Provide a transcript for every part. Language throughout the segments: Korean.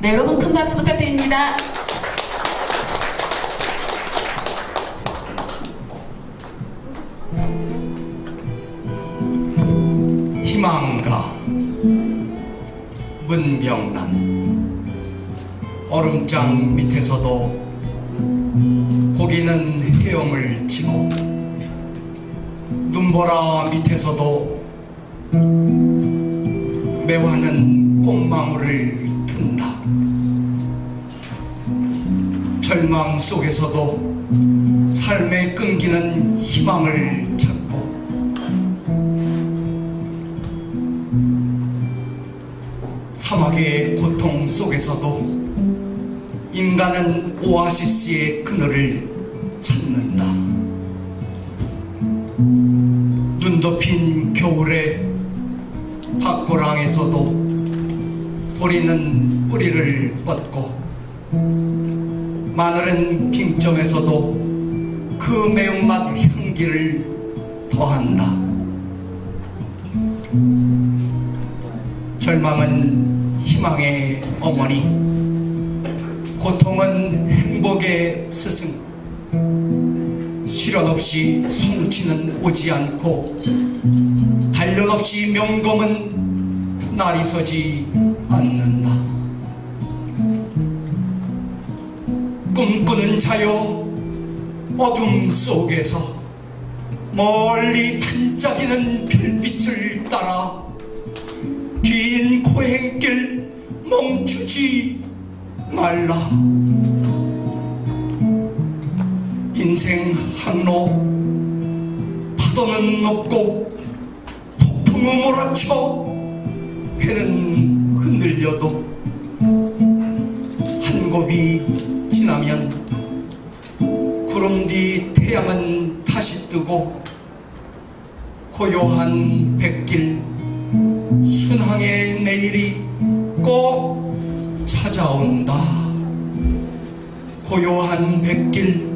네, 여러분 큰 박수 부탁드립니다. 희망가 문병란 얼음장 밑에서도 고기는 헤엄을 치고 눈보라 밑에서도 매화는 꽃망울을 튼 절망 속에서도 삶에 끈기는 희망을 찾고 사막의 고통 속에서도 인간은 오아시스의 그늘을 찾는다. 눈 덮인 겨울에 밭고랑에서도 보리는 뿌리를 뻗고 마늘은 빙점에서도 그 매운맛 향기를 더한다. 절망은 희망의 어머니, 고통은 행복의 스승. 시련 없이 성취는 오지 않고 단련 없이 명검은 날이 서지 꿈꾸는 자여 어둠 속에서 멀리 반짝이는 별빛을 따라 긴 고행길 멈추지 말라. 인생 항로 파도는 높고 폭풍은 몰아쳐 배는 흔들려도 한 곱이 구름 뒤 태양은 다시 뜨고 고요한 백길 순항의 내일이 꼭 찾아온다. 고요한 백길,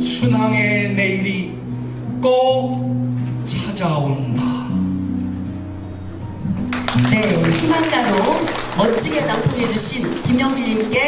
순항의 내일이 꼭 찾아온다. 네, 희망가로 멋지게 낭송해 주신 김영길님께 큰 박수.